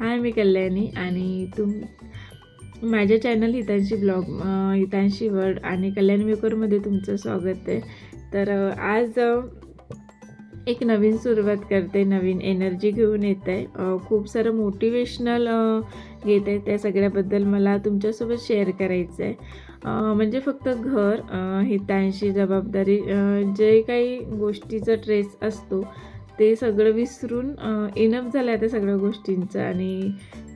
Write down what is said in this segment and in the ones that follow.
हाय मी कल्याणी आणि तुम माझ्या channel Hitanshi blog Hitanshi world आणि कल्याणी मेकरमध्ये तुमचं स्वागत आहे. तर आज एक नवीन सुरुवात करते नवीन एनर्जी घेऊन येत आहे खूप सारं मोटिवेशनल घेत आहे त्या सगळ्याबद्दल मला तुमच्यासोबत शेअर करायचं आहे म्हणजे फक्त घर हितांशी जबाबदारी जे काही गोष्टीचा ट्रेस असतो ते सगळं विसरून इनफ झालं आहे त्या सगळ्या गोष्टींचं. आणि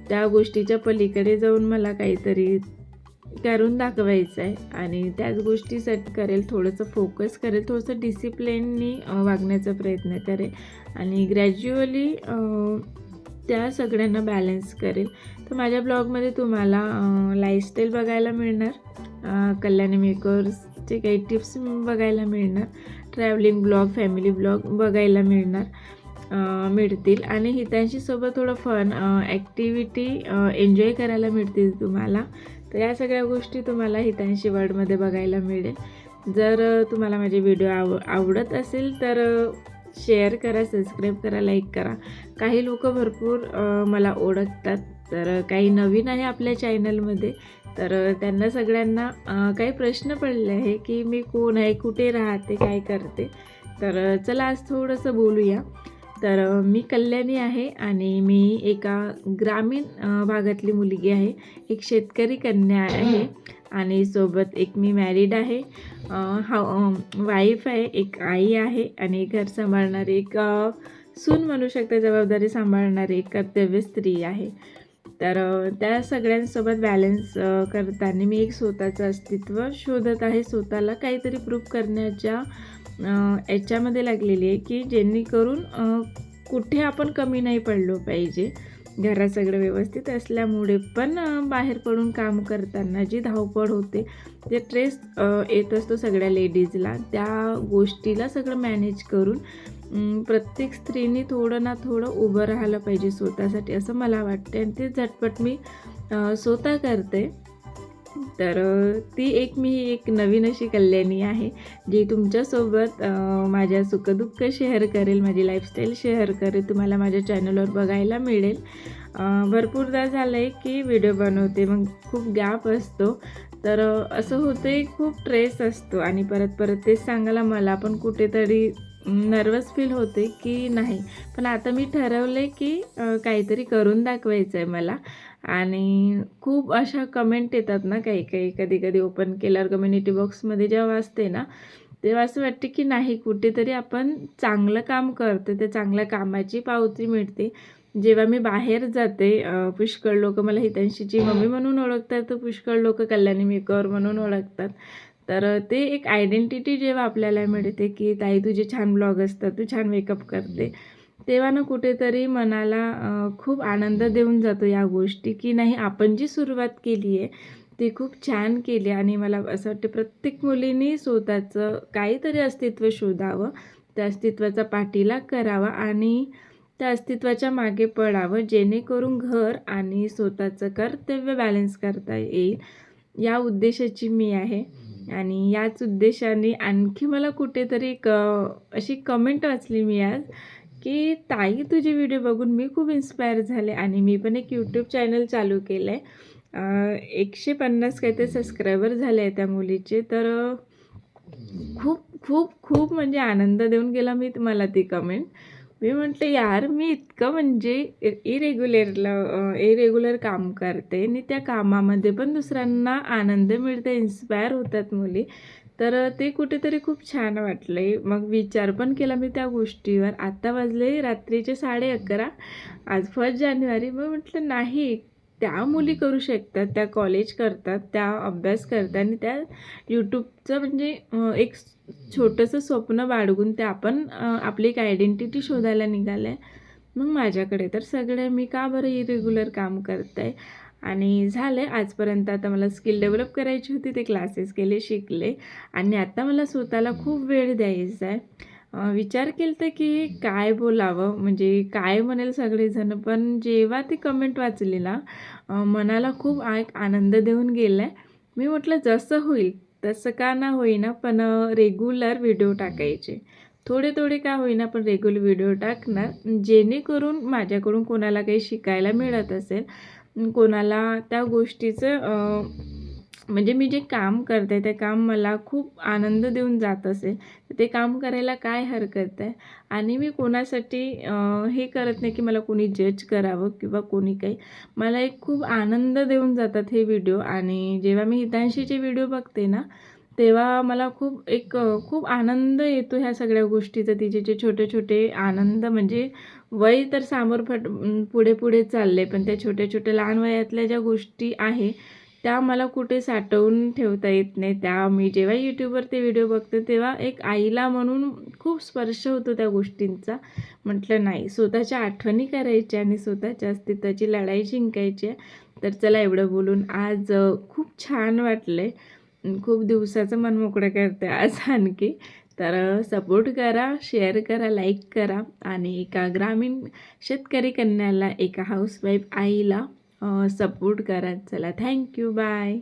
त्या गोष्टीच्या पलीकडे जाऊन मला काहीतरी करून दाखवायचं आहे आणि त्याच गोष्टी सेट करेल थोडंसं फोकस करेल थोडंसं डिसिप्लिननी वागण्याचा प्रयत्न करेल. आणि ग्रॅज्युअली त्या सगळ्यांना बॅलन्स करेल. तर माझ्या ब्लॉगमध्ये तुम्हाला लाईफस्टाईल बघायला मिळणार कल्याणी मेकर्सचे काही टिप्स बघायला मिळणार ट्रॅव्हलिंग ब्लॉग फॅमिली ब्लॉग बघायला मिळणार. मिळतील. आणि हितांशीसोबत थोडं फन ॲक्टिव्हिटी एन्जॉय करायला मिळतील तुम्हाला. तर या सगळ्या गोष्टी तुम्हाला हितांशी वर्ल्डमध्ये बघायला मिळेल. जर तुम्हाला माझे व्हिडिओ आव आवडत असेल तर शेअर करा सबस्क्राईब करा लाईक करा. काही लोक भरपूर मला ओळखतात. तर काही नवीन आहे आपल्या चॅनलमध्ये तर त्यांना सगळ्यांना काही प्रश्न पडले आहे की मी कोण आहे कुठे राहते काय करते. तर चला आज थोडंसं बोलूया. तर मी कल्याणी आहे आणि मी एका ग्रामीण भागातली मुलगी आहे. एक शेतकरी कन्या आहे आणि सोबत एक मी मॅरिड आहे. हा वाईफ आहे एक आई आहे आणि घर सांभाळणारी एक सून म्हणू शकते जबाबदारी सांभाळणारी एक कर्तव्य स्त्री आहे. तर त्या सगळ्यांसोबत बॅलन्स करताना मी एक स्वतःचं अस्तित्व शोधत आहे. स्वतःला काहीतरी प्रूफ करण्याच्या याच्यामध्ये लागलेली आहे की जेणेकरून कुठे आपण कमी नाही पडलो पाहिजे. घरात सगळं व्यवस्थित असल्यामुळे पण बाहेर पडून काम करताना जी धावपळ होते जे स्ट्रेस येत असतो सगळ्या लेडीजला त्या गोष्टीला सगळं मॅनेज करून प्रत्येक स्त्रीने थोडं ना थोडं उभं राहायला पाहिजे स्वतःसाठी असं मला वाटते आणि ते झटपट मी स्वतः करते. तर ती एक मी एक नवीन अशी कल्याणी आहे जी तुमच्यासोबत माझ्या सुखदुःख शेअर करेल माझी लाईफस्टाईल शेअर करेल तुम्हाला माझ्या चॅनलवर बघायला मिळेल. भरपूरदा झालं आहे की व्हिडिओ बनवते मग खूप गॅप असतो. तर असं होतं खूप ट्रेस असतो. आणि परत परत तेच सांगायला मला पण कुठेतरी नर्वस फील होते की नाही. पण आता मी ठरवले की काहीतरी करून दाखवायचं आहे मला. आणि खूप अशा कमेंट येतात ना काही काही कधी कधी ओपन केल्यावर कम्युनिटी बॉक्समध्ये जेव्हा असते ना तेव्हा असं वाटते की नाही कुठेतरी आपण चांगलं काम करतो त्या चांगल्या कामाची पावती मिळते. जेव्हा मी बाहेर जाते पुष्कळ लोक मला हितांशीची मम्मी म्हणून ओळखतात तर पुष्कळ लोक कल्याणी मेकर म्हणून ओळखतात. तर ते एक आयडेंटिटी जेव्हा आपल्याला मिळते की ताई तुझे छान ब्लॉग असतात तू छान मेकअप करते. तेव्हा ना कुठेतरी मनाला खूप आनंद देऊन जातो या गोष्टी की नाही आपण जी सुरुवात केली आहे ती खूप छान केली आणि मला असं वाटतं प्रत्येक मुलीने स्वतःचं काहीतरी अस्तित्व शोधावं त्या अस्तित्वाचा पाठीलाग करावा आणि त्या अस्तित्वाच्या मागे पडावं जेणेकरून घर आणि स्वतःचं कर्तव्य बॅलन्स करता येईल. या उद्देशाची मी आहे. आणि याच उद्देशाने आणखी मला कुठेतरी क अशी कमेंट वाचली मी आज की ताई तुझे व्हिडिओ बघून मी खूप इन्स्पायर झाले आणि मी पण एक यूट्यूब चॅनल चालू केलं आहे एकशे पन्नास काहीतरी सबस्क्रायबर झाले आहे त्या मुलीचे. तर खूप खूप खूप म्हणजे आनंद देऊन गेला मी मला ती कमेंट मी म्हटलं यार मी इतकं म्हणजे इरेग्युलरला इरेग्युलर काम करते आणि त्या कामामध्ये पण दुसऱ्यांना आनंद मिळते इन्स्पायर होतात मुली. तर ते कुठेतरी खूप छान वाटलं मग विचार पण केला मी त्या गोष्टीवर. आत्ता वाजले रात्रीचे साडे अकरा. आज फर्स्ट जानेवारी. मग म्हटलं नाही त्या मुली करू शकतात त्या कॉलेज करतात त्या अभ्यास करतात आणि त्या यूट्यूबचं म्हणजे एक छोटंसं स्वप्न बाळगून ते आपण आपली एक आयडेंटिटी शोधायला निघालं आहे मग माझ्याकडे तर सगळे मी का बरं इरेग्युलर काम करत आहे आणि झालं आहे आजपर्यंत आता मला स्किल डेव्हलप करायची होती ते क्लासेस केले शिकले. आणि आता मला स्वतःला खूप वेळ द्यायचा आहे विचार केला तर की काय बोलावं? म्हणजे काय म्हणेल सगळेजण? पण जेव्हा ते कमेंट वाचली ना मनाला खूप एक आनंद देऊन गेला आहे मी म्हटलं जसं होईल तसं का ना होईना पण रेग्युलर व्हिडिओ टाकायचे. थोडे थोडे का होईना पण रेग्युलर व्हिडिओ टाकणार. जेणेकरून माझ्याकडून कोणाला काही शिकायला मिळत असेल कोणाला त्या गोष्टीचं म्हणजे मी जे काम करते ते काम मला खूप आनंद देऊन जात असेल तर ते काम करायला काय हरकत आहे? आणि मी कोणासाठी हे करत नाही की मला कोणी जज करावं किंवा कोणी काही. मला एक खूप आनंद देऊन जातात हे व्हिडिओ आणि जेव्हा मी हितांशीचे व्हिडिओ बघते ना तेव्हा मला खूप एक खूप आनंद येतो ह्या सगळ्या गोष्टीचा. तिचे जे छोटे छोटे आनंद म्हणजे वय तर सामोर फट पुढे पुढे चालले पण त्या छोट्या छोट्या लहान वयातल्या ज्या गोष्टी आहे त्या मला कुठे साठवून ठेवता येत नाही. त्या मी जेव्हा यूट्यूबवर ते व्हिडिओ बघते तेव्हा एक आईला म्हणून खूप स्पर्श होतो त्या गोष्टींचा. म्हटलं नाही स्वतःच्या आठवणी करायच्या आणि स्वतःच्या अस्तित्वाची लढाई जिंकायची आहे. तर चला एवढं बोलून आज खूप छान वाटलं आहे खूप दिवसाचं मन मोकळं करते आज आणखी. तर सपोर्ट करा शेअर करा लाईक करा आणि एका ग्रामीण शेतकरी कन्याला एका हाऊसवाईफ आईला सपोर्ट करा. चला थँक्यू बाय